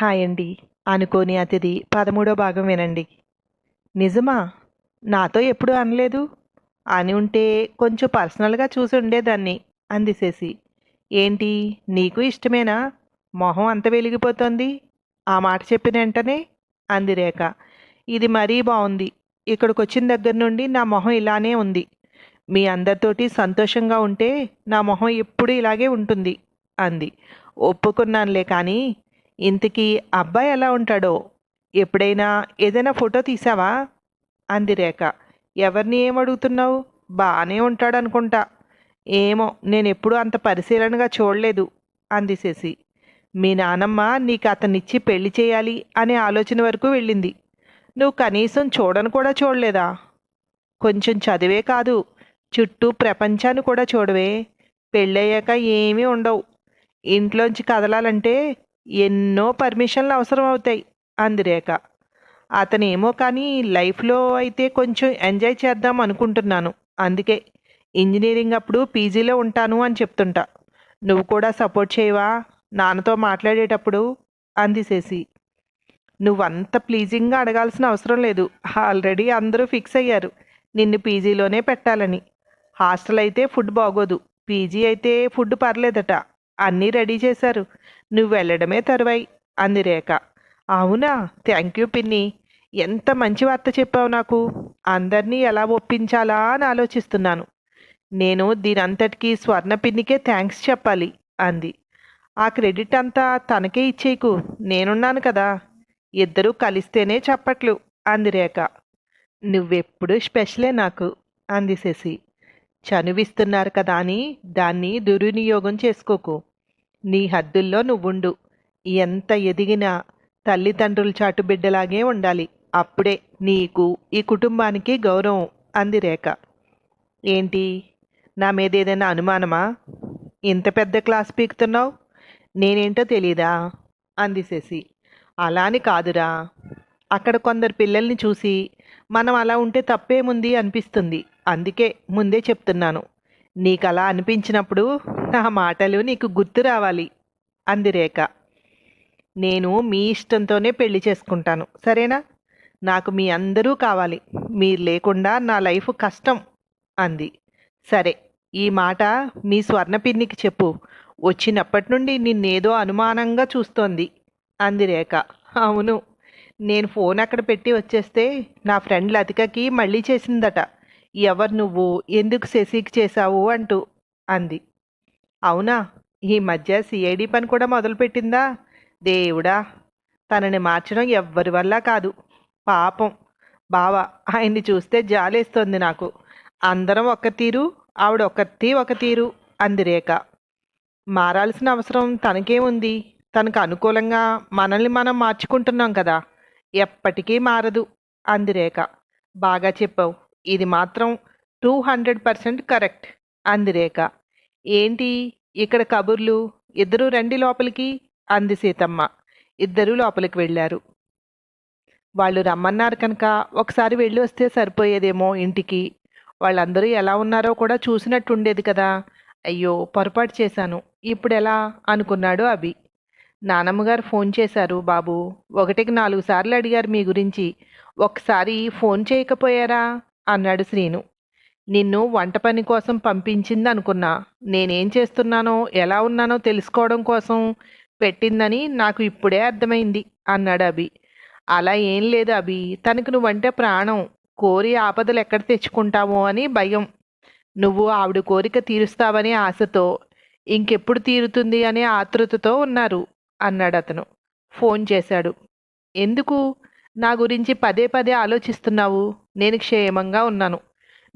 Hi అండి. అనుకోని అతిథి పదమూడో భాగం వినండి. నిజమా? నాతో ఎప్పుడు అనలేదు? అని ఉంటే కొంచెం పర్సనల్గా చూసి ఉండేదాన్ని అందిసేసి. ఏంటి? నీకు ఇష్టమేనా? మొహం అంత వెలిగిపోతోంది. ఆ మాట చెప్పిన వెంటనే అంది రేఖ ఇది మరీ బాగుంది ఇక్కడికి వచ్చిన దగ్గర నుండి నా మొహం ఇలానే ఉంది. మీ అందరితోటి సంతోషంగా ఉంటే నా మొహం ఎప్పుడు ఇలాగే ఉంటుంది అంది. ఒప్పుకున్నానులే కానీ ఇంతకీ అబ్బాయి ఎలా ఉంటాడో? ఎప్పుడైనా ఏదైనా ఫోటో తీసావా? అంది రేఖ. ఎవరిని ఏమడుగుతున్నావు బాగానే ఉంటాడనుకుంటా. ఏమో నేను ఎప్పుడూ అంత పరిశీలనగా చూడలేదు అంది శశి. మీ నానమ్మ నీకు అతనిచ్చి పెళ్ళి చేయాలి అనే ఆలోచన వరకు వెళ్ళింది. నువ్వు కనీసం చూడను కూడా చూడలేదా? కొంచెం చదివే కాదు చుట్టూ ప్రపంచాన్ని కూడా చూడవే. పెళ్ళయ్యాక ఏమీ ఉండవు. ఇంట్లోంచి కదలాలంటే ఎన్నో పర్మిషన్లు అవసరం అవుతాయి అంది రేఖ అతనేమో కానీ లైఫ్లో అయితే కొంచెం ఎంజాయ్ చేద్దాం అనుకుంటున్నాను. అందుకే ఇంజనీరింగ్ అప్పుడు పీజీలో ఉంటాను అని చెప్తుంటా. నువ్వు కూడా సపోర్ట్ చేయవా? నాన్నతో మాట్లాడేటప్పుడు అందిసేసి నువ్వంత ప్లీజింగ్గా అడగాల్సిన అవసరం లేదు. ఆల్రెడీ అందరూ ఫిక్స్ అయ్యారు నిన్ను పీజీలోనే పెట్టాలని. హాస్టల్ అయితే ఫుడ్ బాగోదు. పీజీ అయితే ఫుడ్ పర్లేదట. అన్నీ రెడీ చేశారు. నువ్వు వెళ్ళడమే తరువాయి అంది రేఖ. అవునా? థ్యాంక్ యూ పిన్ని. ఎంత మంచి వార్త చెప్పావు నాకు. అందరినీ ఎలా ఒప్పించాలా అని ఆలోచిస్తున్నాను. నేను దీనంతటికీ స్వర్ణ పిన్నికే థ్యాంక్స్ చెప్పాలి అంది. ఆ క్రెడిట్ అంతా తనకే ఇచ్చేయకు. నేనున్నాను కదా. ఇద్దరూ కలిస్తేనే చెప్పట్లు అంది రేఖ. నువ్వెప్పుడు స్పెషలే నాకు అంది శశి. చనువిస్తున్నారు కదా అని దాన్ని దుర్వినియోగం చేసుకోకు. నీ హద్దుల్లో నువ్వుండు. ఎంత ఎదిగినా తల్లిదండ్రులు చాటు బిడ్డలాగే ఉండాలి. అప్పుడే నీకు ఈ కుటుంబానికి గౌరవం అంది రేఖ. ఏంటి? నా మీద ఏదైనా అనుమానమా? ఇంత పెద్ద క్లాస్ పీకుతున్నావు? నేనేంటో తెలీదా? అంది శశి. అలా అని కాదురా. అక్కడ కొందరు పిల్లల్ని చూసి మనం అలా ఉంటే తప్పేముంది అనిపిస్తుంది. అందుకే ముందే చెప్తున్నాను. నీకు అలా అనిపించినప్పుడు నా మాటలు నీకు గుర్తు రావాలి అంది రేఖ. నేను మీ ఇష్టంతోనే పెళ్ళి చేసుకుంటాను సరేనా? నాకు మీ అందరూ కావాలి మీరు లేకుండా నా లైఫ్ కష్టం అంది. సరే ఈ మాట మీ స్వర్ణ పిన్నికి చెప్పు వచ్చినప్పటి నుండి నిన్నేదో అనుమానంగా చూస్తోంది అంది రేఖ. అవును నేను ఫోన్ అక్కడ పెట్టి వచ్చేస్తే నా ఫ్రెండ్ లతికకి మళ్ళీ చేసిందట. ఎవరు నువ్వు? ఎందుకు శశికి చేశావు? అంటూ అంది. అవునా? ఈ మధ్య సిఐడి పని కూడా మొదలుపెట్టిందా? దేవుడా! తనని మార్చడం ఎవ్వరి వల్ల కాదు. పాపం. బావా ఆయన్ని చూస్తే జాలేస్తోంది నాకు. అందరం ఒక తీరు ఆవిడ ఒకటి ఒక తీరు అంది రేఖ. మారాల్సిన అవసరం తనకేముంది? తనకు అనుకూలంగా మనల్ని మనం మార్చుకుంటున్నాం కదా. ఎప్పటికీ మారదు అంది రేఖ. బాగా చెప్పావు. ఇది మాత్రం టూ హండ్రెడ్ పర్సెంట్ కరెక్ట్ అంది రేఖ ఏంటి? ఇక్కడ కబుర్లు. ఇద్దరు రండి లోపలికి అంది సీతమ్మ. ఇద్దరూ లోపలికి వెళ్ళారు. వాళ్ళు రమ్మన్నారు కనుక ఒకసారి వెళ్ళి వస్తే సరిపోయేదేమో ఇంటికి. వాళ్ళందరూ ఎలా ఉన్నారో కూడా చూసినట్టు ఉండేది కదా. అయ్యో పొరపాటు చేశాను. ఇప్పుడు ఎలా అనుకున్నాడు అభి. నానమ్మగారు ఫోన్ చేశారు బాబు ఒకటికి నాలుగు సార్లు అడిగారు మీ గురించి. ఒకసారి ఫోన్ చేయకపోయారా? అన్నాడు శ్రీను. నిన్ను వంట పని కోసం పంపించింది అనుకున్నా నేనేం చేస్తున్నానో ఎలా ఉన్నానో తెలుసుకోవడం కోసం పెట్టిందని నాకు ఇప్పుడే అర్థమైంది అన్నాడు అభి. అలా ఏం లేదు అభి. తనకు నువ్వంటే ప్రాణం. కోరి ఆపదలు ఎక్కడ తెచ్చుకుంటామో అని భయం. నువ్వు ఆవిడ కోరిక తీరుస్తావనే ఆశతో ఇంకెప్పుడు తీరుతుంది అనే ఆతృతతో ఉన్నారు అన్నాడు అతను. ఫోన్ చేశాడు. ఎందుకు? నా గురించి పదే పదే ఆలోచిస్తున్నావు. నేను క్షేమంగా ఉన్నాను.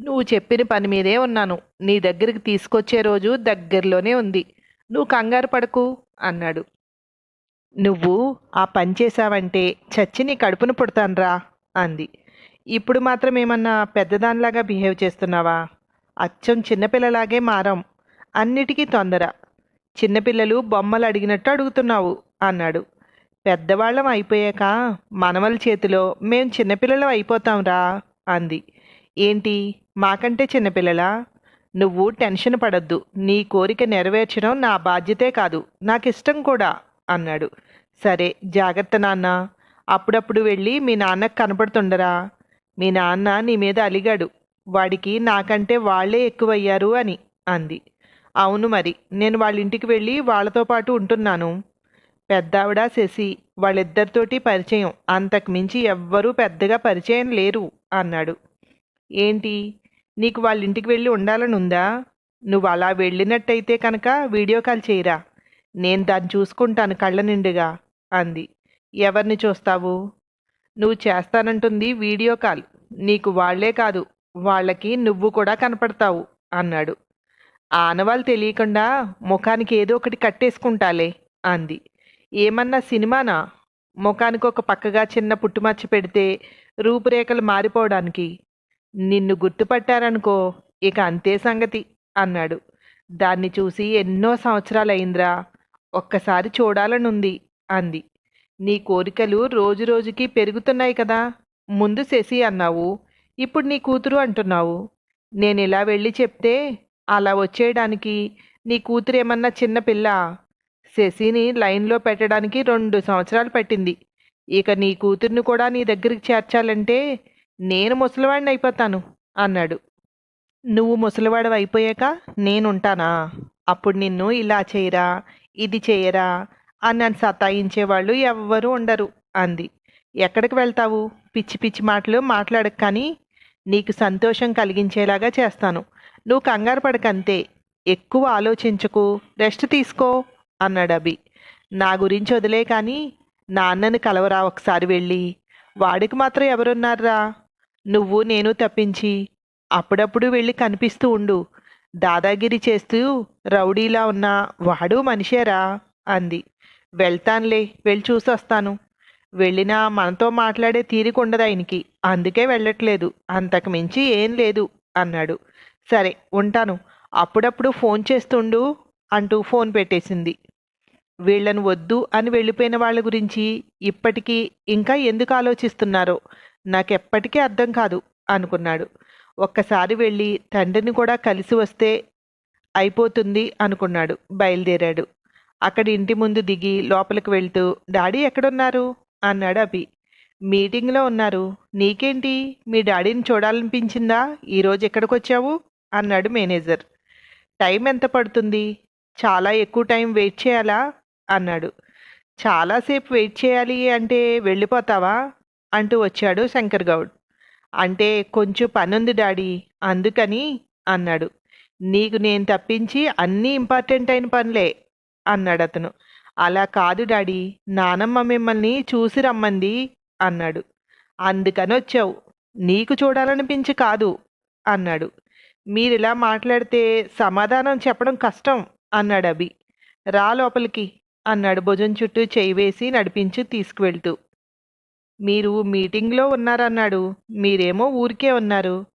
నువ్వు చెప్పిన పని మీదే ఉన్నాను. నీ దగ్గరికి తీసుకొచ్చే రోజు దగ్గరలోనే ఉంది. నువ్వు కంగారు పడకు అన్నాడు. నువ్వు ఆ పని చేశావంటే చచ్చి నీ కడుపును పుడతానురా అంది. ఇప్పుడు మాత్రం ఏమన్నా పెద్దదానిలాగా బిహేవ్ చేస్తున్నావా? అచ్చం చిన్నపిల్లలాగే మారం. అన్నిటికీ తొందర. చిన్నపిల్లలు బొమ్మలు అడిగినట్టు అడుగుతున్నావు అన్నాడు. పెద్దవాళ్ళం అయిపోయాక మనవల చేతిలో మేం చిన్నపిల్లలం అయిపోతాంరా అంది. ఏంటి? మాకంటే చిన్నపిల్లలా? నువ్వు టెన్షన్ పడద్దు. నీ కోరిక నెరవేర్చడం నా బాధ్యతే కాదు. నాకు ఇష్టం కూడా అన్నాడు. సరే జాగ్రత్త నాన్న. అప్పుడప్పుడు వెళ్ళి మీ నాన్నకు కనపడుతుండరా? మీ నాన్న నీ మీద అలిగాడు. వాడికి నాకంటే వాళ్ళే ఎక్కువయ్యారు అని అంది. అవును మరి నేను వాళ్ళ ఇంటికి వెళ్ళి వాళ్ళతో పాటు ఉంటున్నాను. పెద్దావిడ శశి వాళ్ళిద్దరితోటి పరిచయం. అంతకుమించి ఎవ్వరూ పెద్దగా పరిచయం లేరు అన్నాడు. ఏంటి? నీకు వాళ్ళ ఇంటికి వెళ్ళి ఉండాలని ఉందా? నువ్వు అలా వెళ్ళినట్టయితే కనుక వీడియో కాల్ చేయరా? నేను దాన్ని చూసుకుంటాను కళ్ళ నిండుగా అంది. ఎవరిని చూస్తావు? నువ్వు చేస్తానంటుంది వీడియో కాల్. నీకు వాళ్ళే కాదు వాళ్ళకి నువ్వు కూడా కనపడతావు అన్నాడు. ఆనవాళ్ళు తెలియకుండా ముఖానికి ఏదో ఒకటి కట్టేసుకుంటాలే అంది. ఏమన్నా సినిమానా? ముఖానికి ఒక పక్కగా చిన్న పుట్టుమచ్చ పెడితే రూపురేఖలు మారిపోవడానికి. నిన్ను గుర్తుపట్టారనుకో ఇక అంతే సంగతి అన్నాడు. దాన్ని చూసి ఎన్నో సంవత్సరాలైందిరా ఒక్కసారి చూడాలనుంది అంది. నీ కోరికలు రోజు రోజుకి పెరుగుతున్నాయి కదా. ముందు శశి అన్నావు ఇప్పుడు నీ కూతురు అంటున్నావు. నేను ఇలా వెళ్ళి చెప్తే అలా వచ్చేయడానికి నీ కూతురు ఏమన్నా చిన్న పిల్ల? శశిని లైన్లో పెట్టడానికి రెండు సంవత్సరాలు పట్టింది. ఇక నీ కూతుర్ని కూడా నీ దగ్గరికి చేర్చాలంటే నేను ముసలివాడిని అయిపోతాను అన్నాడు. నువ్వు ముసలివాడు అయిపోయాక నేనుంటానా? అప్పుడు నిన్ను ఇలా చేయరా ఇది చేయరా అని నన్ను సతాయించేవాళ్ళు ఎవ్వరూ ఉండరు అంది. ఎక్కడికి వెళ్తావు? పిచ్చి పిచ్చి మాటలు మాట్లాడక కానీ నీకు సంతోషం కలిగించేలాగా చేస్తాను. నువ్వు కంగారు పడకంతే. ఎక్కువ ఆలోచించకు రెస్ట్ తీసుకో. అన్నాడు అభి. నా గురించి వదిలే కానీ నాన్నని కలవరా ఒకసారి వెళ్ళి? వాడికి మాత్రం ఎవరున్నారా నువ్వు నేను తప్పించి అప్పుడప్పుడు వెళ్ళి కనిపిస్తూ ఉండు. దాదాగిరి చేస్తూ రౌడీలా ఉన్న వాడు మనిషేరా? అంది. వెళ్తానులే వెళ్ళి చూసొస్తాను. వెళ్ళినా మనతో మాట్లాడే తీరిక ఉండదు ఆయనకి. అందుకే వెళ్ళట్లేదు. అంతకు మించి ఏం లేదు అన్నాడు. సరే ఉంటాను. అప్పుడప్పుడు ఫోన్ చేస్తుండు అంటూ ఫోన్ పెట్టేసింది. వీళ్ళను వద్దు అని వెళ్ళిపోయిన వాళ్ళ గురించి ఇప్పటికీ ఇంకా ఎందుకు ఆలోచిస్తున్నారో నాకెప్పటికీ అర్థం కాదు అనుకున్నాడు. ఒక్కసారి వెళ్ళి తండ్రిని కూడా కలిసి వస్తే అయిపోతుంది అనుకున్నాడు బయలుదేరాడు. అక్కడ ఇంటి ముందు దిగి లోపలికి వెళ్తూ డాడీ ఎక్కడున్నారు? అన్నాడు అభి. మీటింగ్లో ఉన్నారు. నీకేంటి? మీ డాడీని చూడాలనిపించిందా? ఈరోజు ఎక్కడికి వచ్చావు అన్నాడు మేనేజర్. టైం ఎంత పడుతుంది? చాలా ఎక్కువ టైం వెయిట్ చేయాలా? అన్నాడు. చాలాసేపు వెయిట్ చేయాలి అంటే వెళ్ళిపోతావా? అంటూ వచ్చాడు శంకర్ గౌడ్. అంటే కొంచెం పనుంది డాడీ అందుకని అన్నాడు. నీకు నేను తప్పించి అన్నీ ఇంపార్టెంట్ అయిన పనులే అన్నాడు అతను. అలా కాదు డాడీ నానమ్మ మిమ్మల్ని చూసి రమ్మంది అన్నాడు. అందుకని వచ్చావు. నీకు చూడాలనిపించి కాదు అన్నాడు. మీరిలా మాట్లాడితే సమాధానం చెప్పడం కష్టం అన్నాడు అభి. రా లోపలికి అన్నాడు. భుజం చుట్టూ చేయి వేసి నడిపించి తీసుకువెళ్తూ. మీరు మీటింగ్లో ఉన్నారన్నాడు. మీరేమో ఊరికే ఉన్నారు.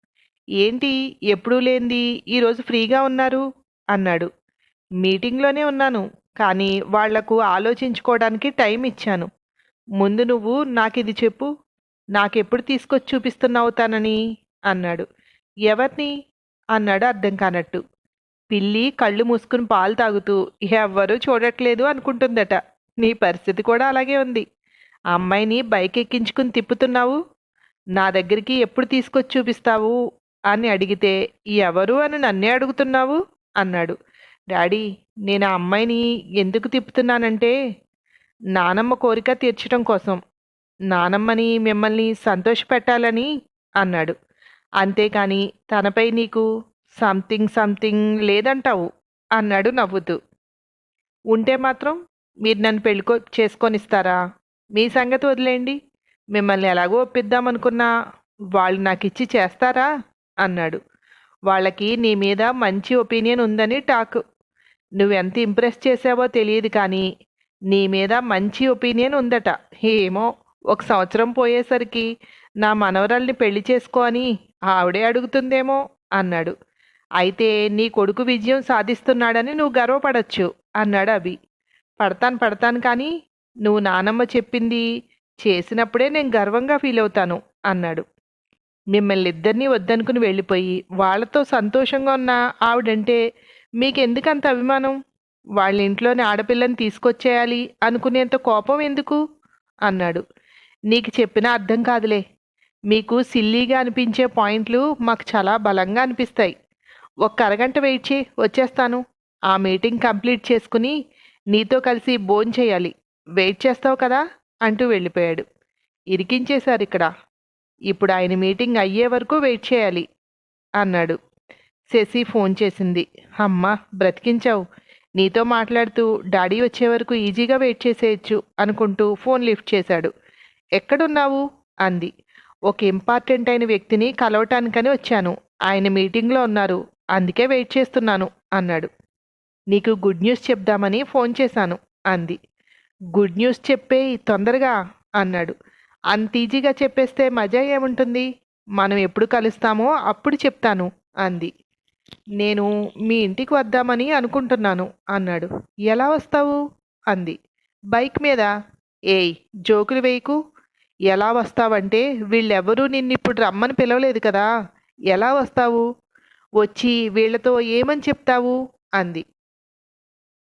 ఏంటి? ఎప్పుడూ లేంది ఈరోజు ఫ్రీగా ఉన్నారు? అన్నాడు. మీటింగ్లోనే ఉన్నాను కానీ వాళ్ళకు ఆలోచించుకోవడానికి టైం ఇచ్చాను. ముందు నువ్వు నాకు ఇది చెప్పు. నాకెప్పుడు తీసుకొచ్చి చూపిస్తున్నావు తనని? అన్నాడు. ఎవరిని? అన్నాడు అర్థం కానట్టు. పిల్లి కళ్ళు మూసుకుని పాలు తాగుతూ ఎవ్వరూ చూడట్లేదు అనుకుంటుందట. నీ పరిస్థితి కూడా అలాగే ఉంది. ఆ అమ్మాయిని బైక్ ఎక్కించుకుని తిప్పుతున్నావు? నా దగ్గరికి ఎప్పుడు తీసుకొచ్చి చూపిస్తావు? అని అడిగితే ఎవరు అని నన్నే అడుగుతున్నావు? అన్నాడు. డాడీ నేను ఆ అమ్మాయిని ఎందుకు తిప్పుతున్నానంటే నానమ్మ కోరిక తీర్చడం కోసం. నానమ్మని మిమ్మల్ని సంతోషపెట్టాలని అన్నాడు. అంతేకాని తనపై నీకు సంథింగ్ సంథింగ్ లేదంటావు అన్నాడు నవ్వుతూ. ఉంటే మాత్రం మీరు నన్ను పెళ్ళికో చేసుకొనిస్తారా? మీ సంగతి వదిలేండి మిమ్మల్ని ఎలాగో ఒప్పిద్దామనుకున్నా వాళ్ళు నాకు ఇచ్చి చేస్తారా? అన్నాడు. వాళ్ళకి నీ మీద మంచి ఒపీనియన్ ఉందని టాక్. నువ్వెంత ఇంప్రెస్ చేసావో తెలియదు కానీ నీ మీద మంచి ఒపీనియన్ ఉందట. ఏమో ఒక సంవత్సరం పోయేసరికి నా మనవరాల్ని పెళ్ళి చేసుకో అని ఆవిడే అడుగుతుందేమో అన్నాడు. అయితే నీ కొడుకు విజయం సాధిస్తున్నాడని నువ్వు గర్వపడచ్చు అన్నాడు అభి. పడతాను పడతాను కానీ నువ్వు నానమ్మ చెప్పింది చేసినప్పుడే నేను గర్వంగా ఫీల్ అవుతాను అన్నాడు. మిమ్మల్ని ఇద్దరినీ వద్దనుకుని వెళ్ళిపోయి వాళ్ళతో సంతోషంగా ఉన్న ఆవిడంటే మీకెందుకంత అభిమానం? వాళ్ళ ఇంట్లోని ఆడపిల్లని తీసుకొచ్చేయాలి అనుకునేంత కోపం ఎందుకు? అన్నాడు. నీకు చెప్పినా అర్థం కాదులే. మీకు సిల్లీగా అనిపించే పాయింట్లు మాకు చాలా బలంగా అనిపిస్తాయి. ఒక్క అరగంట వెయిట్ చేయి వచ్చేస్తాను. ఆ మీటింగ్ కంప్లీట్ చేసుకుని నీతో కలిసి భోన్ చేయాలి. వెయిట్ చేస్తావు కదా? అంటూ వెళ్ళిపోయాడు. ఇరికించేశారు ఇక్కడ. ఇప్పుడు ఆయన మీటింగ్ అయ్యే వరకు వెయిట్ చేయాలి అన్నాడు. శశి ఫోన్ చేసింది. అమ్మా బ్రతికించావు. నీతో మాట్లాడుతూ డాడీ వచ్చే వరకు ఈజీగా వెయిట్ చేసేయచ్చు అనుకుంటూ ఫోన్ లిఫ్ట్ చేశాడు. ఎక్కడున్నావు? అంది. ఒక ఇంపార్టెంట్ అయిన వ్యక్తిని కలవటానికని వచ్చాను. ఆయన మీటింగ్లో ఉన్నారు. అందుకే వెయిట్ చేస్తున్నాను అన్నాడు. నీకు గుడ్ న్యూస్ చెప్దామని ఫోన్ చేశాను అంది. గుడ్ న్యూస్ చెప్పే తొందరగా అన్నాడు. అంత ఈజీగా చెప్పేస్తే మజా ఏముంటుంది? మనం ఎప్పుడు కలుస్తామో అప్పుడు చెప్తాను అంది. నేను మీ ఇంటికి వద్దామని అనుకుంటున్నాను అన్నాడు. ఎలా వస్తావు? అంది. బైక్ మీద. ఏయ్ జోకులు వేయకు. ఎలా వస్తావంటే వీళ్ళెవరూ నిన్నిప్పుడు రమ్మని పిలవలేదు కదా. ఎలా వస్తావు? వచ్చి వీళ్ళతో ఏమని చెప్తావు? అంది.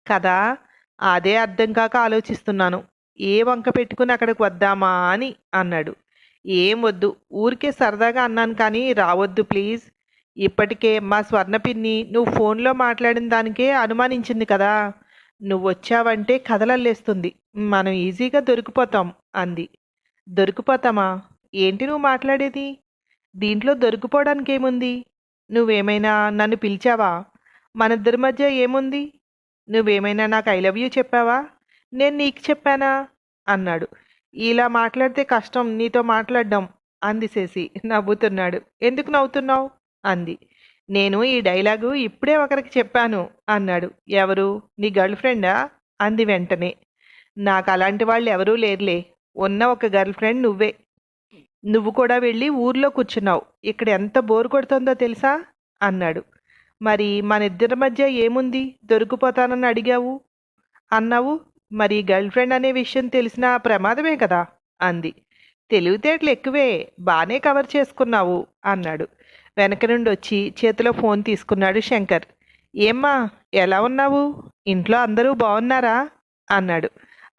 కదా అదే అర్థం కాక ఆలోచిస్తున్నాను. ఏ వంక పెట్టుకుని అక్కడికి వద్దామా? అని అన్నాడు. ఏం వద్దు ఊరికే సరదాగా అన్నాను కానీ రావద్దు ప్లీజ్. ఇప్పటికే మా స్వర్ణ పిన్ని నువ్వు ఫోన్లో మాట్లాడిన దానికే అనుమానించింది కదా. నువ్వు వచ్చావంటే కథలల్లేస్తుంది మనం ఈజీగా దొరికిపోతాం అంది. దొరికిపోతామా? ఏంటి నువ్వు మాట్లాడేది? దీంట్లో దొరికిపోవడానికి ఏముంది నువ్వేమైనా నన్ను పిలిచావా? మన ఇద్దరి మధ్య ఏముంది? నువ్వేమైనా నాకు ఐ లవ్ యూ చెప్పావా? నేను నీకు చెప్పానా? అన్నాడు. ఇలా మాట్లాడితే కష్టం నీతో మాట్లాడడం అంది శశి. నవ్వుతున్నాడు. ఎందుకు నవ్వుతున్నావు? అంది. నేను ఈ డైలాగు ఇప్పుడే ఒకరికి చెప్పాను అన్నాడు. ఎవరు? నీ గర్ల్ ఫ్రెండా? అంది వెంటనే. నాకు అలాంటి వాళ్ళు ఎవరూ లేరులే. ఉన్న ఒక గర్ల్ ఫ్రెండ్ నువ్వే. నువ్వు కూడా వెళ్ళి ఊర్లో కూర్చున్నావు. ఇక్కడ ఎంత బోర్ కొడుతుందో తెలుసా? అన్నాడు. మరి మన ఇద్దరి మధ్య ఏముంది? దొరికిపోతానని అడిగావు? అన్నావు. మరి గర్ల్ ఫ్రెండ్ అనే విషయం తెలిసిన ప్రమాదమే కదా? అంది. తెలివితేటలు ఎక్కువే. బాగానే కవర్ చేసుకున్నావు అన్నాడు. వెనక నుండి వచ్చి చేతిలో ఫోన్ తీసుకున్నాడు శంకర్. ఏమ్మా ఎలా ఉన్నావు? ఇంట్లో అందరూ బాగున్నారా? అన్నాడు.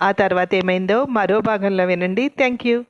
ఆ తర్వాత ఏమైందో మరో భాగంలో వినండి. Thank you.